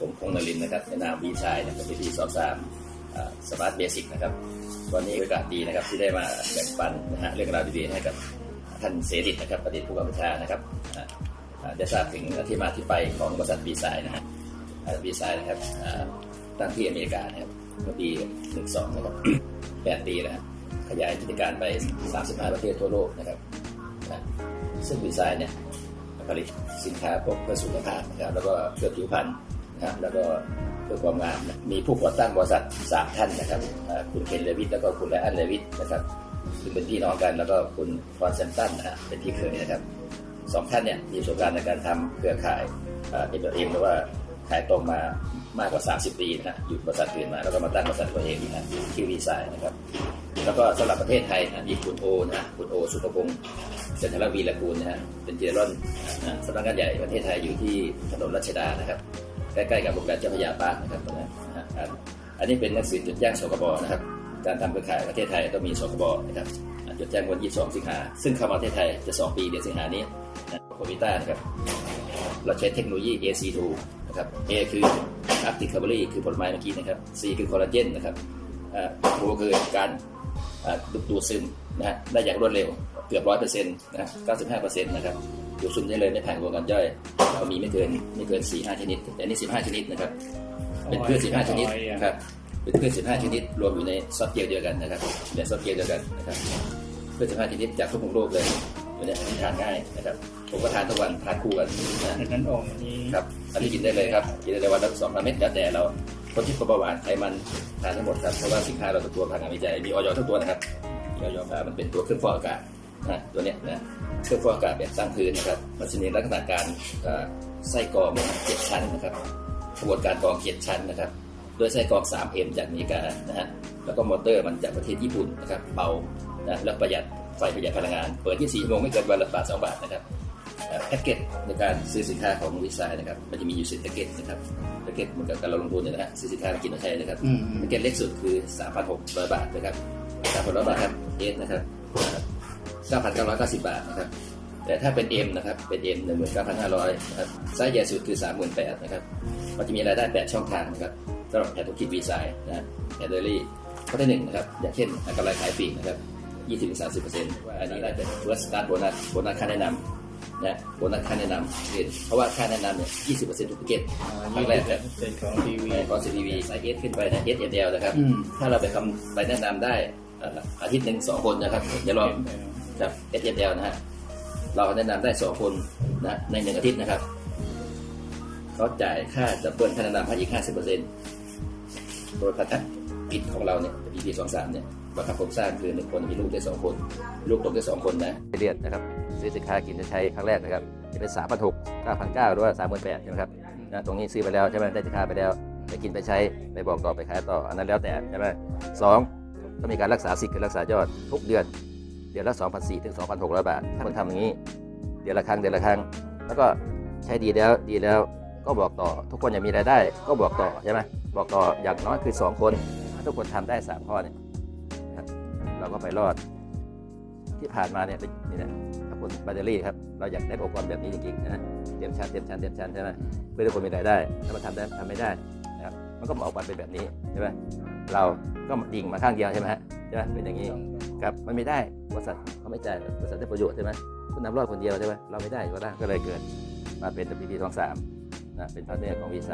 ผมคงนรินนะครับในนามวีชายนะครับปีที่สองสามสมาร์ทเบสิกนะครับ วันนี้โอกาสดีนะครับที่ได้มาแบ่งปันนะฮะเรื่องราวดีๆให้กับท่านเสดิตนะครับประดิษฐ์ผู้กำกับชานะครับได้ทราบถึงที่มาที่ไปของบริษัทวีไซน์นะฮะวีไซน์นะครับตั้งที่อเมริกานะครับเมื่อปี12นะครับ8ปีแล้วฮะขยายกิจการไป 35 ประเทศทั่วโลกนะครับซึ่งวีไซน์เนี่ยผลิตสินค้าพวกเพื่อสุขภาพนะครับแล้วก็เพื่อผิวพรรณ นะครับแล้วก็เพื่อความงามมีผู้ก่อตั้งบริษัทสามท่านนะครับคุณเคนเลวิทแล้วก็คุณไลอันเลวิทนะครับซึ่งเป็นพี่น้องกันแล้วก็คุณฟอนเซนตันนะเป็นพี่เขยนะครับสองท่านเนี่ยมีประสบการณ์ในการทำเครือข่ายเอ็มเอ็มหรือว่าขายตรงมามากกว่า 30 ปีนะอยู่บริษัทอื่นมา แล้วก็มาตั้งบริษัทตัวเองนะที่วีไซน์นะครับ แล้วก็สำหรับประเทศไทยนะมีคุณโอนะคุณโอ สุภพงศ์เศรษฐรวีรกูลนะฮะเป็นเจเนอเรลนะสำนักงานใหญ่ประเทศไทยอยู่ที่ถนนรัชดานะครับ ใกล้ๆกับโรงแรมเจ้าพระยาปาร์คนะครับตรงนั้นนะฮะอันอันนี้เป็นหนังสือจดแจ้งสคบนะครับการทำเครือข่ายประเทศไทยต้องมีสคบนะครับจดแจ้งวัน 22 สิงหา ซึ่งเข้ามาประเทศไทยจะ 2 ปีเดือนสิงหานี้นะโควิต้านะครับ เราใช้เทคโนโลยี AC2 นะครับ A คือ Arctic Cavalry คือผลไม้เมื่อกี้นะครับ C คือคอลลาเจนนะครับอ่า O คือการ ดูดดูดซึมนะฮะได้อย่างรวดเร็วเกือบร้อยเปอร์เซ็นต์นะเก้าสิบห้าเปอร์เซ็นต์นะครับดูดซึมได้เลยไม่ผ่านกระบวนการย่อยเรามีไม่เกินไม่เกินสี่ห้าชนิด แต่นี่สิบห้าชนิดนะครับเป็นพืชสิบห้าชนิดนะครับเป็นพืชสิบห้าชนิด รวมอยู่ในซอสเกลเดียวกันนะครับในซอสเกลเดียวกันนะครับพืชสิบห้าชนิดจากทุกมุมโลกเลยตัวเนี้ยที่ทานง่ายนะครับผมก็ทานทุกวันทานคู่กันนะดังนั้นออกอันนี้ครับอันนี้กินได้เลยครับกินได้เลยวันละสองสามเม็ดแล้วแต่เรา คนที่เป็นเบาหวานไขมันทานทั้งหมดครับเพราะว่าสินค้าเราทุกตัวผ่านการวิจัยมีออยทุกตัวนะครับมีออยอ่ามันเป็นตัวเครื่องฟอกอากาศนะตัวเนี้ยนะเครื่องฟอกอากาศแบบสร้างพื้นนะครับมันจะมีลักษณะการเอ่อไส้กรองเจ็ดชั้นนะครับกระบวนการกรองเจ็ดชั้นนะครับโดยไส้กรอง 3M จากอเมริกานะฮะแล้วก็มอเตอร์มันจากประเทศญี่ปุ่นนะครับเบานะแล้วประหยัดไฟประหยัดพลังงาน เปิดที่4ชั่วโมงไม่เกินวันละบาท2บาทนะครับ แพ็กเกจในการซื้อสินค้าของวิสัยนะครับ มันจะมีอยู่สิบแพ็กเกจนะครับแพ็กเกจเหมือนกับการเราลงทุนเนี่ยนะฮะซื้อสินค้ามากินมาใช้นะครับอืมแพ็กเกจเล็กสุดคือ3,600บาทนะครับ3,600บาทครับเอสนะครับ9,990บาทนะครับ แต่ถ้าเป็น M นะครับ เป็น M 19,500นะครับไซส์ใหญ่สุดคือ38,000นะครับ มันจะมีรายได้8ช่องทางนะครับสำหรับแผนธุรกิจวีไซน์นะฮะแผนเดลี่ข้อที่หนึ่งนะครับ อย่างเช่นกำไรขายปลีกนะครับ20-30%ว่าอันนี้ได้เป็น first start bonus โบนัสค่าแนะนำ นะโบนัสค่าแนะนำเห็นเพราะว่าค่าแนะนำเนี่ย20%ทุกแพ็กเกจครั้งแรกครับเป็นของทีวีของ CPV สาย S ขึ้นไปนะ S M L นะครับอืมถ้าเราไปคำไปแนะนำได้เอ่ออาทิตย์หนึ่งสองคนนะครับอย่าลองครับ S M L นะฮะเราแนะนำได้สองคนนะในหนึ่งอาทิตย์นะครับเขาจ่ายค่าจะเปิดค่าแนะนำให้อีกห้าสิบเปอร์เซ็นต์โดยพัฒน กิจของเราเนี่ย EP สองสามเนี่ยบังคับโครงสร้างคือหนึ่งคนมีลูกได้สองคน ลูกตกได้สองคนนะเรียนนะครับ ซื้อสินค้ากินจะใช้ครั้งแรกนะครับจะเป็นสามพันหกเก้าพันเก้าหรือว่าสามหมื่นแปดใช่ไหมครับนะตรงนี้ซื้อไปแล้วใช่ไหมได้สินค้าไปแล้วไปกินไปใช้ไปบอกต่อไปขายต่ออันนั้นแล้วแต่ใช่ไหมสองต้องมีการรักษาสิทธิ์คือรักษายอดทุกเดือน เดือนละ2 4 0 0ถึง2,600 บาท ถ้าคนทำอย่างนี้ เดือนละครั้งเดือนละครั้ง แล้วก็ใช้ดีแล้วดีแล้วก็บอกต่อ ทุกคนอยากมีรายได้ ก็บอกต่อใช่ไหมบอกต่ออย่างน้อยคือ 2 คน ถ้าทุกคนทำได้3ข้อเนี่ยเราก็ไปรอดที่ผ่านมาเนี่ยนี่นะขอบคุณแบตเตอรี่ครับเราอยากได้องค์กรแบบนี้จริงๆนะเตรียมชั้นเตรียมชั้นเตรียมชั้นใช่ไหมเพื่อทุกคนมีรายได้ถ้ามันทำได้ทำไม่ได้นะครับมันก็มาออกมาเป็นแบบนี้ใช่ไหมเราก็ดิ่งมาข้างเดียวใช่ไหมใช่ไหมเป็นอย่างนี้ครับมันไม่ได้บริษัทเขาไม่จ่ายบริษัทได้ประโยชน์ใช่ไหมคุณนำรอดคนเดียวใช่ไหมเราไม่ได้ก็ได้ก็เลยเกิดมาเป็น WP ทองสามนะเป็นพาร์ทเนอร์ของวีไซ